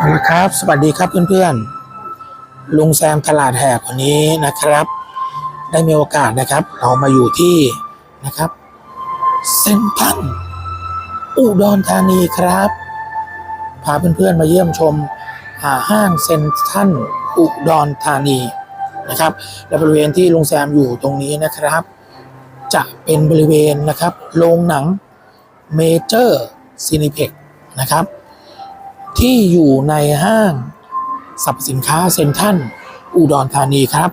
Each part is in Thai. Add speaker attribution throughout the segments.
Speaker 1: เอาละครับ สวัสดีครับเพื่อนๆ ลุงแซมตลาดแหกวันนี้นะครับ ได้มีโอกาสนะครับ เรามาอยู่ที่นะครับ เซ็นทรัลอุดรธานีครับ พาเพื่อนๆมาเยี่ยมชมอ่าห้างเซ็นทรัลอุดรธานีนะครับและบริเวณที่ลุงแซมอยู่ตรงนี้นะครับ จะเป็นบริเวณนะครับโรงหนังเมเจอร์ซีนิเพ็กนะครับ ที่อยู่ในห้างสรรพสินค้าเซ็นทรัลอุดรธานีครับ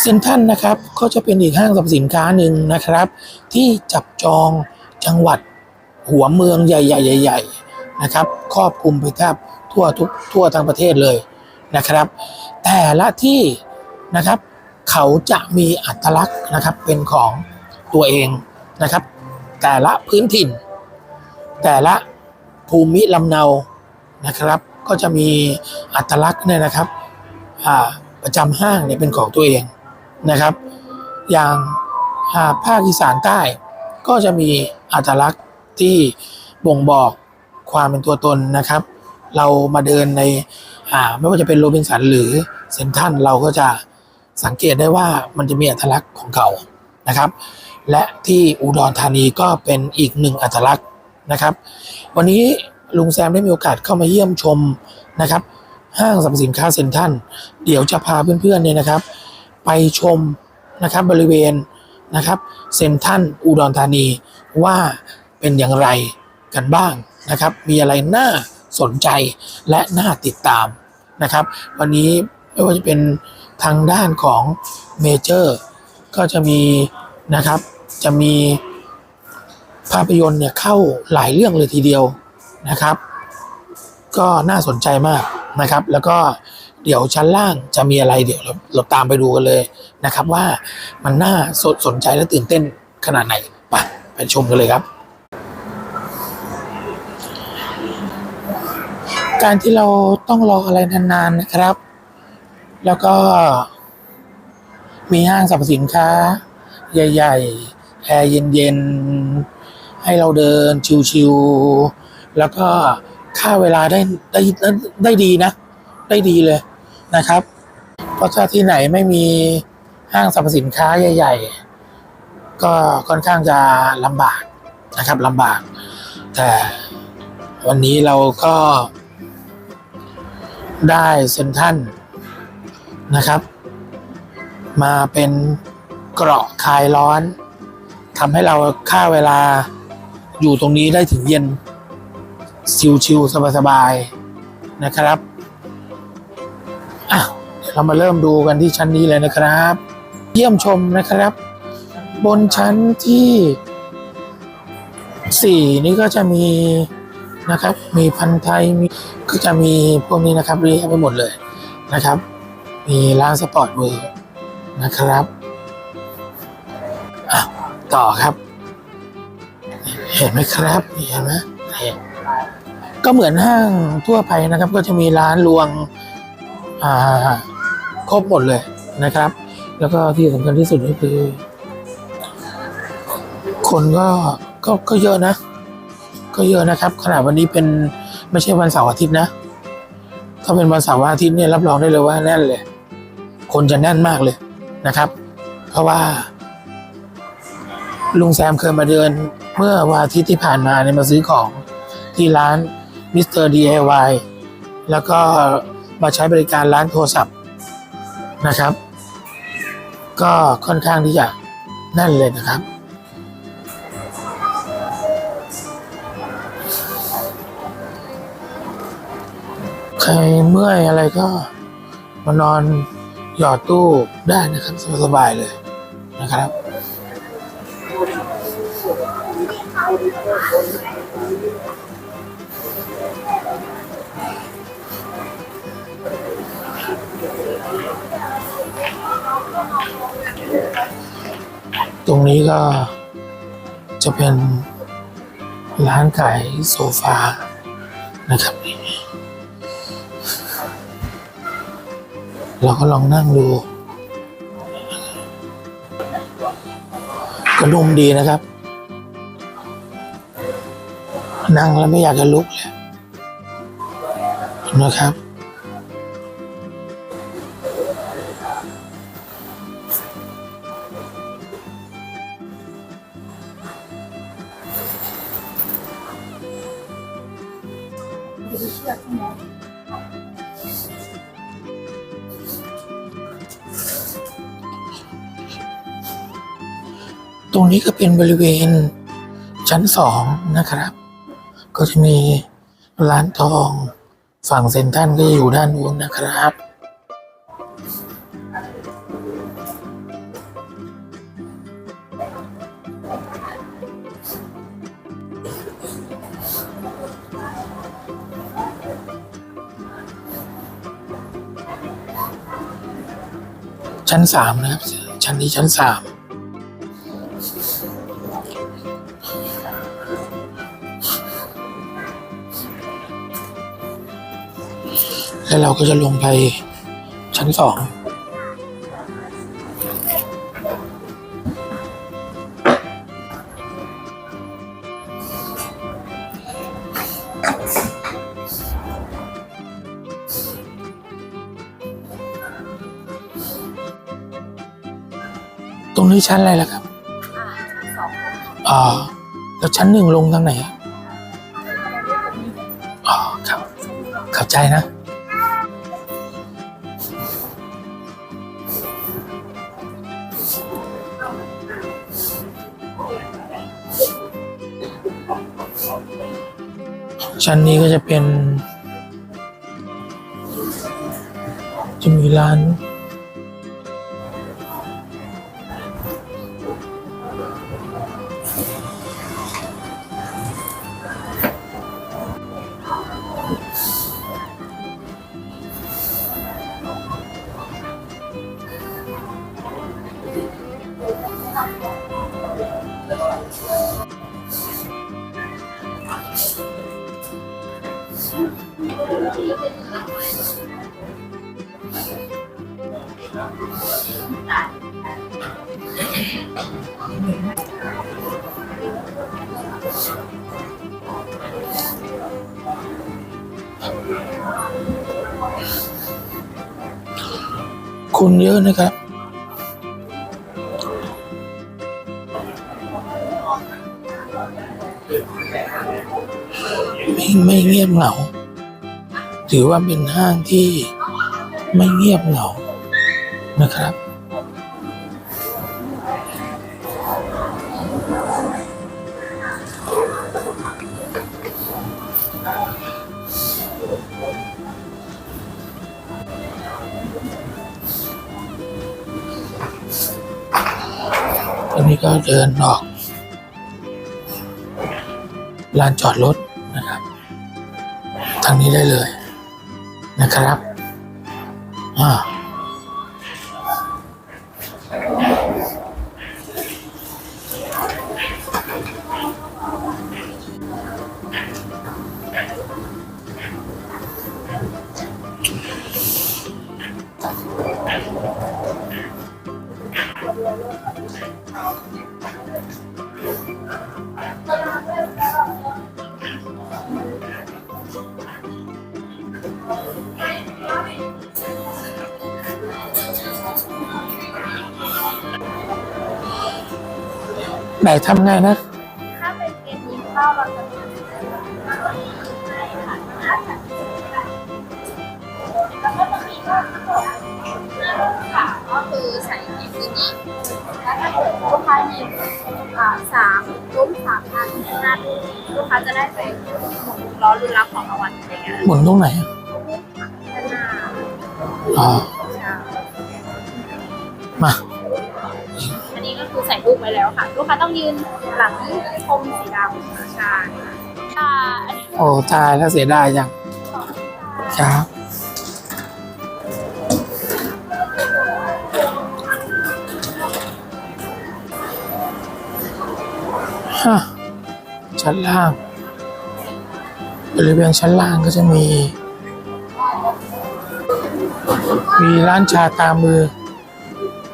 Speaker 1: เซ็นทรัลนะครับก็จะเป็นอีกห้างสรรพสินค้าหนึ่งนะครับ ที่จับจองจังหวัดหัวเมืองใหญ่ๆใหญ่ๆนะครับครอบคลุมไปแทบทั่วทุกทั่วทั้งประเทศเลยนะครับ แต่ละที่นะครับเขาจะมีอัตลักษณ์นะครับเป็นของตัวเองนะครับ แต่ละพื้นถิ่น แต่ละภูมิลำเนา นะครับ ก็จะมีอัตลักษณ์เนี่ยนะครับประจำห้างเนี่ยเป็นของตัวเองนะครับ อย่างาภาคอีสานใต้ ก็จะมีอัตลักษณ์ที่บ่งบอกความเป็นตัวตนนะครับ เรามาเดินในไม่ว่าจะเป็นโรบินสันหรือเซนทันเราก็จะสังเกตได้ว่ามันจะมีอัตลักษณ์ของเขานะครับ และที่อุดรธานีก็เป็นอีกหนึ่งอัตลักษณ์นะครับ วันนี้ ลุงแซมได้มีโอกาสเข้ามาเยี่ยมชมนะครับห้างสรรพสินค้าเซ็นทรัลเดี๋ยวจะพาเพื่อนๆเนี่ยนะครับ ไปชมนะครับบริเวณนะครับเซ็นทรัลอุดรธานีว่าเป็นอย่างไรกันบ้างนะครับ มีอะไรน่าสนใจและน่าติดตามนะครับ วันนี้ไม่ว่าจะเป็นทางด้านของเมเจอร์ก็จะมีนะครับจะมีภาพยนตร์เนี่ยเข้าหลายเรื่องเลยทีเดียว นะครับ ก็น่าสนใจมากนะครับ แล้วก็เดี๋ยวชั้นล่างจะมีอะไรเดี๋ยวเราเราตามไปดูกันเลยนะครับ ว่ามันน่าสนสนใจและตื่นเต้นขนาดไหนไปไปชมกันเลยครับ การที่เราต้องรออะไรนานๆนะครับ แล้วก็มีห้างสรรพสินค้า ใหญ่ ๆ แอร์เย็น ๆ ให้เราเดินชิวๆ แล้วก็ค่าเวลาได้ได้ได้ดีนะ ได้ดีเลยนะครับ เพราะถ้าที่ไหนไม่มีห้างสรรพสินค้าใหญ่ ๆ ก็ค่อนข้างจะลำบากนะครับลำบาก แต่วันนี้เราก็ได้เซนทรันนะครับ มาเป็นเกราะคลายร้อนทำให้เราค่าเวลาอยู่ตรงนี้ได้ถึงเย็น ชิวๆสบายๆนะครับอะเดี๋ยวเรามาเริ่มดูกันที่ชั้นนี้เลยนะครับ เยี่ยมชมนะครับ บนชั้นที่สี่นี่ก็จะมีนะครับ มีพันธุ์ไทยมีก็จะมีพวกนี้นะครับเรียงไปหมดเลยนะครับ มีร้านสปอร์ตเวอร์นะครับต่อครับ เห็นไหมครับเห็นไหมนี่ ก็เหมือนห้างทั่วไปนะครับ ก็จะมีร้านรวงครบหมดเลยนะครับ แล้วก็ที่สำคัญที่สุดก็คือ คนก็ก็ก็เยอะนะ ก็เยอะนะครับ ขนาดวันนี้เป็นไม่ใช่วันเสาร์อาทิตย์นะ ถ้าเป็นวันเสาร์อาทิตย์เนี่ยรับรองได้เลยว่าแน่นเลย คนจะแน่นมากเลยนะครับ เพราะว่า ลุงแซมเคยมาเดิน เมื่อวันอาทิตย์ที่ผ่านมาเนี่ยมาซื้อของที่ร้าน มิสเตอร์ DIY แล้วก็มาใช้บริการร้านโทรศัพท์นะครับ ก็ค่อนข้างที่จะแน่นเลยนะครับ ใครเมื่อยอะไรก็มานอนหยอดตู้ได้นะครับ สบายเลยนะครับ ตรงนี้ก็จะเป็นร้านขายโซฟานะครับเราก็ลองนั่งดูก็นุ่มดีนะครับ นั่งแล้วไม่อยากจะลุกเลยนะครับ ตรงนี้ก็เป็นบริเวณชั้นสองนะครับ ก็จะมีร้านทองฝั่งเซนทรัลก็จะอยู่ด้านนู้นนะครับ ชั้นสามนะครับ ชั้นนี้ชั้นสาม แล้วเราก็จะลงไปชั้นสองตรงนี้ชั้นอะไรล่ะครับ อ่าแล้วชั้นหนึ่งลงทางไหนอะอ๋อครับ เข้าใจนะ ชั้นนี้ก็จะเป็น จะมีร้าน คนเยอะนะครับไม่ไม่เงียบเหงา ถือว่าเป็นห้างที่ไม่เงียบเหงา นะครับอันนี้ก็เดินออกลานจอดรถนะครับ ทางนี้ได้เลยนะครับ อ่า ไหนทำไงนะ
Speaker 2: ถ้าเป็นเกมยิงเข้าเราจะแล้วก็มีให้ค่ะแล้วก็จะมี ค่ะก็คือใส่ในที่นี้แล้วถ้าเกิดลูกค้าหยิบอ่าสามลุ้มสามพันห้าลูกค้าจะได้ไปหมุนล้อรุ่นรับของรางวัลอะไรเงี้ย
Speaker 1: หมุนตรงไหนอะ
Speaker 2: ด้านหน้า
Speaker 1: อ๋อ
Speaker 2: ใช่
Speaker 1: มา
Speaker 2: อันนี้ก็คือใส่ลูกไว้แล้วค่ะ ลูกค้าต้องยืนหลังคมสีดำใช่ค่ะอันนี้
Speaker 1: โอ้ตายแล้วเสียดายจัง
Speaker 2: ของ
Speaker 1: ครับ ชั้นล่าง บริเวณชั้นล่างก็จะมี มีร้านชาตามือ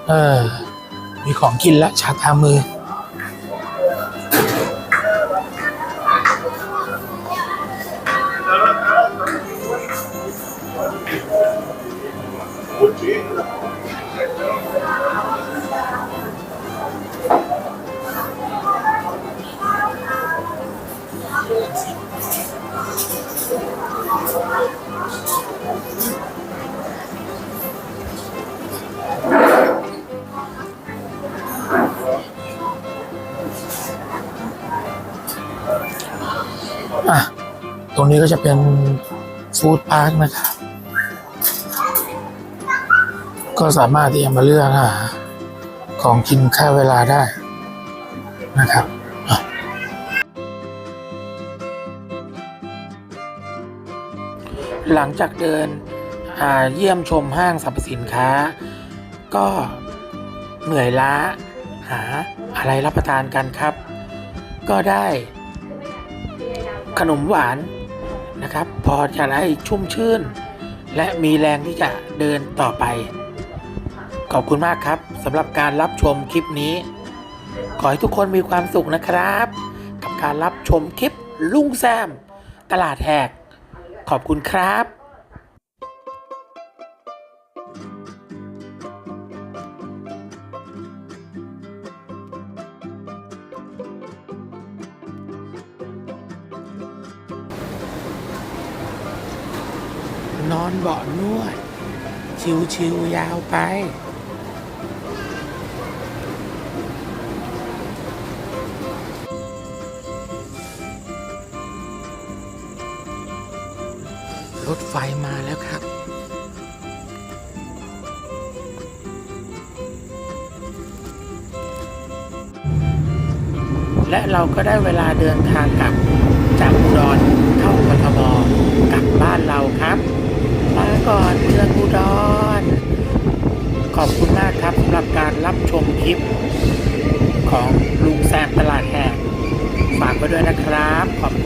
Speaker 1: เออ มีของกินและชาตามือ ก็จะเป็นฟู้ดพาร์คนะครับ ก็สามารถที่จะมาเลือกหาของกินค่าเวลาได้นะครับหลังจากเดินเยี่ยมชมห้างสรรพสินค้า ก็เหนื่อยล้าหาอะไรรับประทานกันครับ ก็ได้ขนมหวาน นะครับ พอจะได้ชุ่มชื่น และมีแรงที่จะเดินต่อไป ขอบคุณมากครับสำหรับการรับชมคลิปนี้ ขอให้ทุกคนมีความสุขนะครับ กับการรับชมคลิปลุงแซม ตลาดแหกขอบคุณครับ นอนเบาะนวด ชิวๆยาวไปรถไฟมาแล้วครับ และเราก็ได้เวลาเดินทางกลับจากอุดรเข้ากทมกลับบ้านเราครับ ก่อนเมืองอุดร ขอบคุณมากครับสำหรับการรับชมคลิป ของลุงแซมตลาดแหกฝากไว้ด้วยนะครับ ขอบคุณ